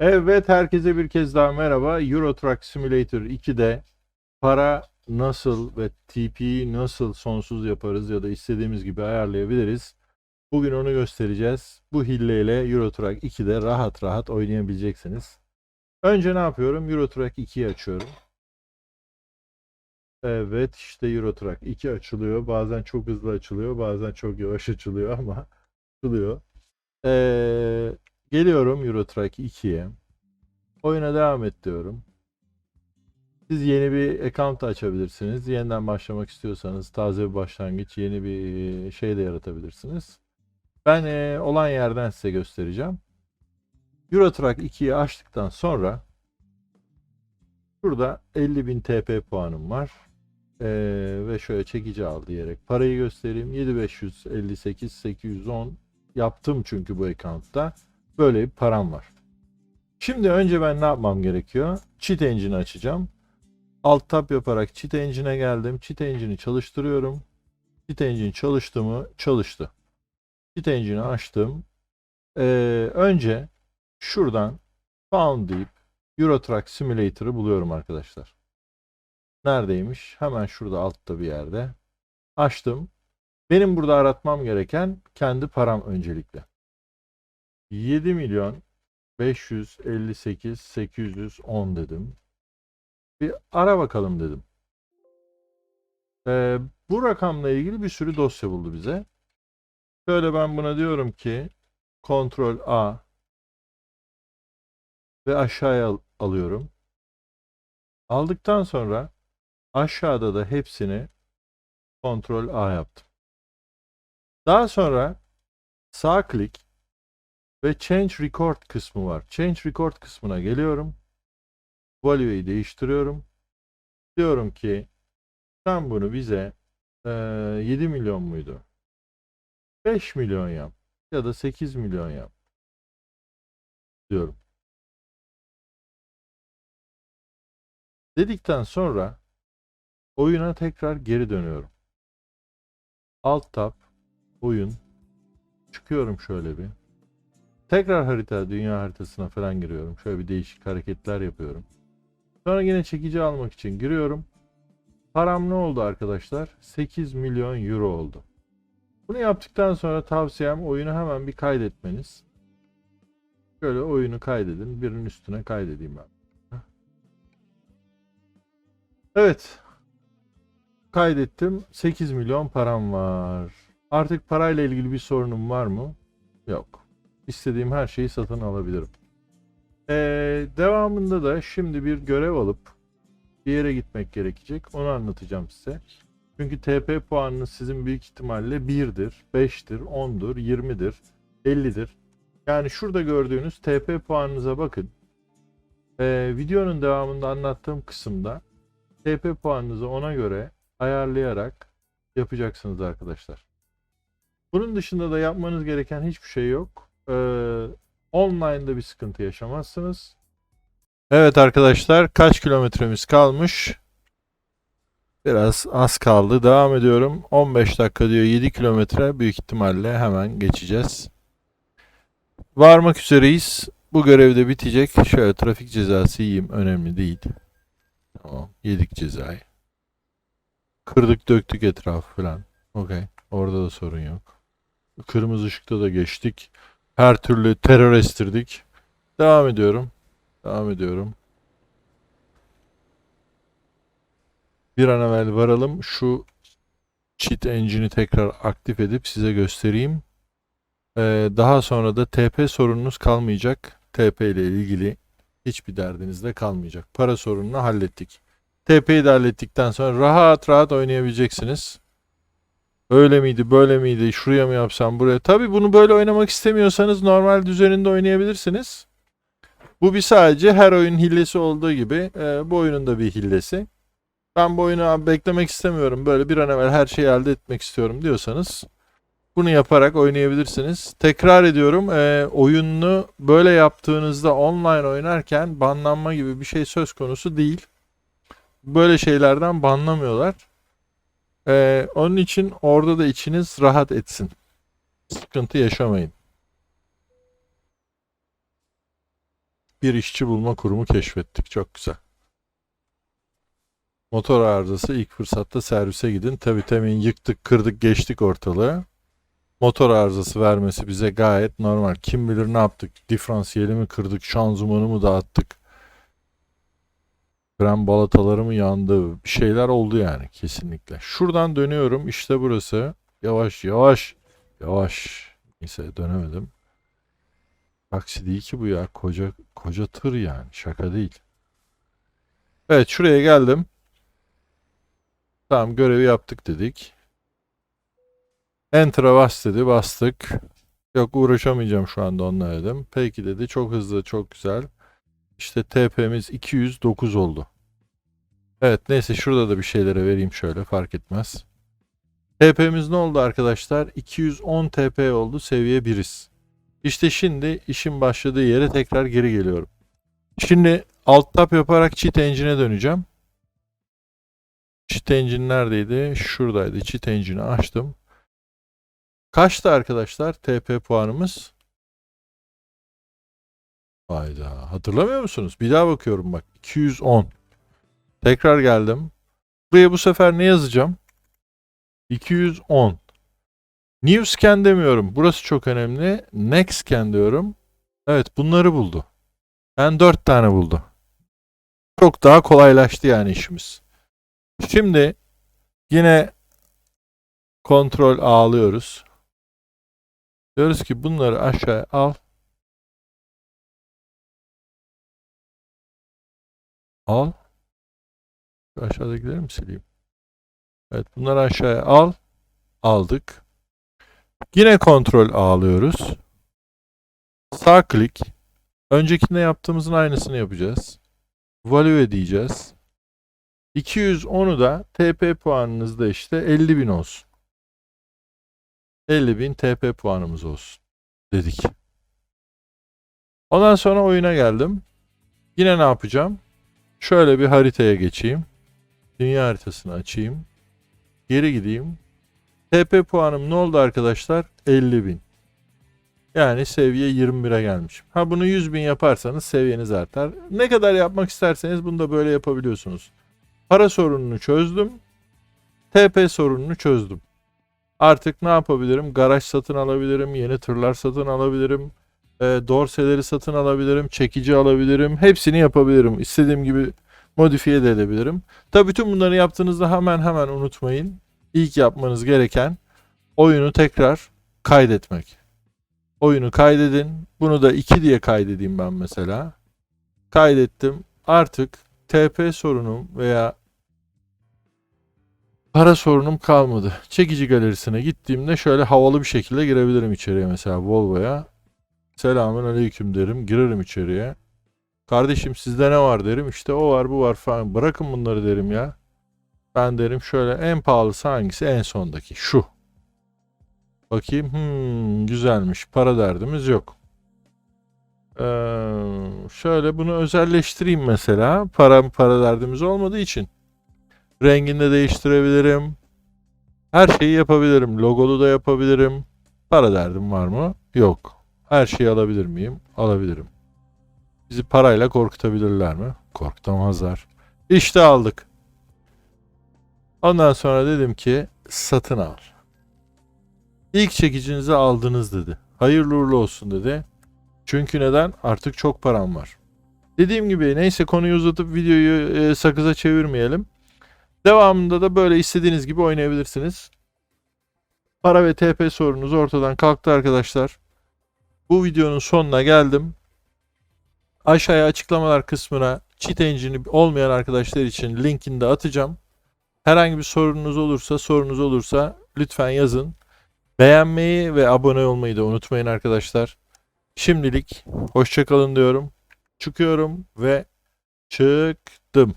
Evet herkese bir kez daha merhaba. Euro Truck Simulator 2'de para nasıl ve TP'yi nasıl sonsuz yaparız ya da istediğimiz gibi ayarlayabiliriz. Bugün onu göstereceğiz. Bu hilleyle Euro Truck 2'de rahat rahat oynayabileceksiniz. Önce ne yapıyorum? Euro Truck 2'yi açıyorum. Evet işte Euro Truck 2 açılıyor. Bazen çok hızlı açılıyor, bazen çok yavaş açılıyor ama açılıyor. Ee, Geliyorum Euro Truck 2'ye. Oyuna devam et diyorum. Siz yeni bir account açabilirsiniz. Yeniden başlamak istiyorsanız taze bir başlangıç, yeni bir şey de yaratabilirsiniz. Ben e, olan yerden size göstereceğim. Euro Truck 2'yi açtıktan sonra şurada 50.000 TP puanım var. E, ve şöyle çekici al diyerek parayı göstereyim. 7558 810 yaptım çünkü bu account'ta böyle bir param var. Şimdi önce ben ne yapmam gerekiyor? Cheat Engine'i açacağım. Alt tab yaparak Cheat Engine'e geldim. Cheat Engine'i çalıştırıyorum. Cheat Engine çalıştı mı? Çalıştı. Cheat Engine'i açtım. Ee, önce şuradan Found deyip Euro Truck Simulator'ı buluyorum arkadaşlar. Neredeymiş? Hemen şurada altta bir yerde. Açtım. Benim burada aratmam gereken kendi param öncelikle. 7 milyon 558 810 dedim. Bir ara bakalım dedim. Ee, bu rakamla ilgili bir sürü dosya buldu bize. Şöyle ben buna diyorum ki Ctrl A ve aşağıya al- alıyorum. Aldıktan sonra aşağıda da hepsini Ctrl A yaptım. Daha sonra sağ klik ve Change Record kısmı var. Change Record kısmına geliyorum. Value'yi değiştiriyorum. Diyorum ki sen bunu bize eee, 7 milyon muydu? 5 milyon yap ya da 8 milyon yap diyorum. Dedikten sonra oyuna tekrar geri dönüyorum. Alt tab, oyun. Çıkıyorum şöyle bir. Tekrar harita, dünya haritasına falan giriyorum. Şöyle bir değişik hareketler yapıyorum. Sonra yine çekici almak için giriyorum. Param ne oldu arkadaşlar? 8 milyon euro oldu. Bunu yaptıktan sonra tavsiyem oyunu hemen bir kaydetmeniz. Şöyle oyunu kaydedin. Birinin üstüne kaydedeyim ben. Evet. Kaydettim. 8 milyon param var. Artık parayla ilgili bir sorunum var mı? Yok. İstediğim her şeyi satın alabilirim. Ee, devamında da şimdi bir görev alıp bir yere gitmek gerekecek. Onu anlatacağım size. Çünkü TP puanınız sizin büyük ihtimalle 1'dir, 5'tir, 10'dur, 20'dir, 50'dir. Yani şurada gördüğünüz TP puanınıza bakın. Ee, videonun devamında anlattığım kısımda TP puanınızı ona göre ayarlayarak yapacaksınız arkadaşlar. Bunun dışında da yapmanız gereken hiçbir şey yok. Ee, online'da bir sıkıntı yaşamazsınız. Evet arkadaşlar kaç kilometremiz kalmış? Biraz az kaldı. Devam ediyorum. 15 dakika diyor 7 kilometre. Büyük ihtimalle hemen geçeceğiz. Varmak üzereyiz. Bu görev de bitecek. Şöyle trafik cezası yiyeyim. Önemli değil. Tamam. Yedik cezayı. Kırdık döktük etrafı falan. Okey. Orada da sorun yok. Kırmızı ışıkta da geçtik. Her türlü terör estirdik. Devam ediyorum. Devam ediyorum. Bir an evvel varalım. Şu cheat engine'i tekrar aktif edip size göstereyim. Ee, daha sonra da TP sorununuz kalmayacak. TP ile ilgili hiçbir derdiniz de kalmayacak. Para sorununu hallettik. TP'yi de hallettikten sonra rahat rahat oynayabileceksiniz. Öyle miydi, böyle miydi, şuraya mı yapsam, buraya. Tabii bunu böyle oynamak istemiyorsanız normal düzeninde oynayabilirsiniz. Bu bir sadece her oyun hillesi olduğu gibi e, bu oyunun da bir hillesi. Ben bu oyunu beklemek istemiyorum. Böyle bir an evvel her şeyi elde etmek istiyorum diyorsanız bunu yaparak oynayabilirsiniz. Tekrar ediyorum e, oyununu böyle yaptığınızda online oynarken banlanma gibi bir şey söz konusu değil. Böyle şeylerden banlamıyorlar. Ee, onun için orada da içiniz rahat etsin. Sıkıntı yaşamayın. bir işçi bulma kurumu keşfettik. Çok güzel. Motor arızası ilk fırsatta servise gidin. Tabi temin yıktık, kırdık, geçtik ortalığı. Motor arızası vermesi bize gayet normal. Kim bilir ne yaptık? Diferansiyeli mi kırdık, şanzımanı mı dağıttık? Fren balataları mı yandı? Bir şeyler oldu yani kesinlikle. Şuradan dönüyorum. İşte burası. Yavaş yavaş. Yavaş. Neyse dönemedim. Taksi değil ki bu ya. Koca koca tır yani. Şaka değil. Evet şuraya geldim. Tamam görevi yaptık dedik. Enter'a bas dedi. Bastık. Yok uğraşamayacağım şu anda onunla dedim. Peki dedi. Çok hızlı, çok güzel. İşte TP'miz 209 oldu. Evet neyse şurada da bir şeylere vereyim şöyle fark etmez. TP'miz ne oldu arkadaşlar? 210 TP oldu seviye 1'iz. İşte şimdi işin başladığı yere tekrar geri geliyorum. Şimdi alt tab yaparak cheat engine'e döneceğim. Cheat engine neredeydi? Şuradaydı. Cheat engine'i açtım. Kaçtı arkadaşlar TP puanımız? Hayda. Hatırlamıyor musunuz? Bir daha bakıyorum bak. 210. Tekrar geldim. Buraya bu sefer ne yazacağım? 210. New scan demiyorum. Burası çok önemli. Next scan diyorum. Evet bunları buldu. Ben 4 tane buldu. Çok daha kolaylaştı yani işimiz. Şimdi yine kontrol ağlıyoruz. Diyoruz ki bunları aşağı al. Al. Şu aşağıdakileri mi sileyim? Evet bunları aşağıya al. Aldık. Yine kontrol alıyoruz. Sağ klik. Öncekinde yaptığımızın aynısını yapacağız. Value diyeceğiz. 210'u da TP puanınızda işte 50.000 olsun. 50.000 TP puanımız olsun dedik. Ondan sonra oyuna geldim. Yine ne yapacağım? Şöyle bir haritaya geçeyim. Dünya haritasını açayım. Geri gideyim. TP puanım ne oldu arkadaşlar? 50.000. Yani seviye 21'e gelmiş. Ha bunu 100.000 yaparsanız seviyeniz artar. Ne kadar yapmak isterseniz bunu da böyle yapabiliyorsunuz. Para sorununu çözdüm. TP sorununu çözdüm. Artık ne yapabilirim? Garaj satın alabilirim, yeni tırlar satın alabilirim, e, dorseleri satın alabilirim, çekici alabilirim. Hepsini yapabilirim. İstediğim gibi modifiye de edebilirim. Tabii bütün bunları yaptığınızda hemen hemen unutmayın. İlk yapmanız gereken oyunu tekrar kaydetmek. Oyunu kaydedin. Bunu da 2 diye kaydedeyim ben mesela. Kaydettim. Artık TP sorunum veya para sorunum kalmadı. Çekici galerisine gittiğimde şöyle havalı bir şekilde girebilirim içeriye mesela Volvo'ya. Selamün aleyküm derim. Girerim içeriye. Kardeşim sizde ne var derim. İşte o var bu var falan. Bırakın bunları derim ya. Ben derim şöyle en pahalısı hangisi? En sondaki. Şu. Bakayım. Hmm, güzelmiş. Para derdimiz yok. Ee, şöyle bunu özelleştireyim mesela. Para para derdimiz olmadığı için. Rengini de değiştirebilirim. Her şeyi yapabilirim. Logolu da yapabilirim. Para derdim var mı? Yok. Her şeyi alabilir miyim? Alabilirim. Bizi parayla korkutabilirler mi? Korkutamazlar. İşte aldık. Ondan sonra dedim ki satın al. İlk çekicinizi aldınız dedi. Hayırlı uğurlu olsun dedi. Çünkü neden? Artık çok param var. Dediğim gibi neyse konuyu uzatıp videoyu e, sakıza çevirmeyelim. Devamında da böyle istediğiniz gibi oynayabilirsiniz. Para ve TP sorunuz ortadan kalktı arkadaşlar. Bu videonun sonuna geldim. Aşağıya açıklamalar kısmına cheat engine'i olmayan arkadaşlar için linkini de atacağım. Herhangi bir sorunuz olursa, sorunuz olursa lütfen yazın. Beğenmeyi ve abone olmayı da unutmayın arkadaşlar. Şimdilik hoşçakalın diyorum. Çıkıyorum ve çıktım.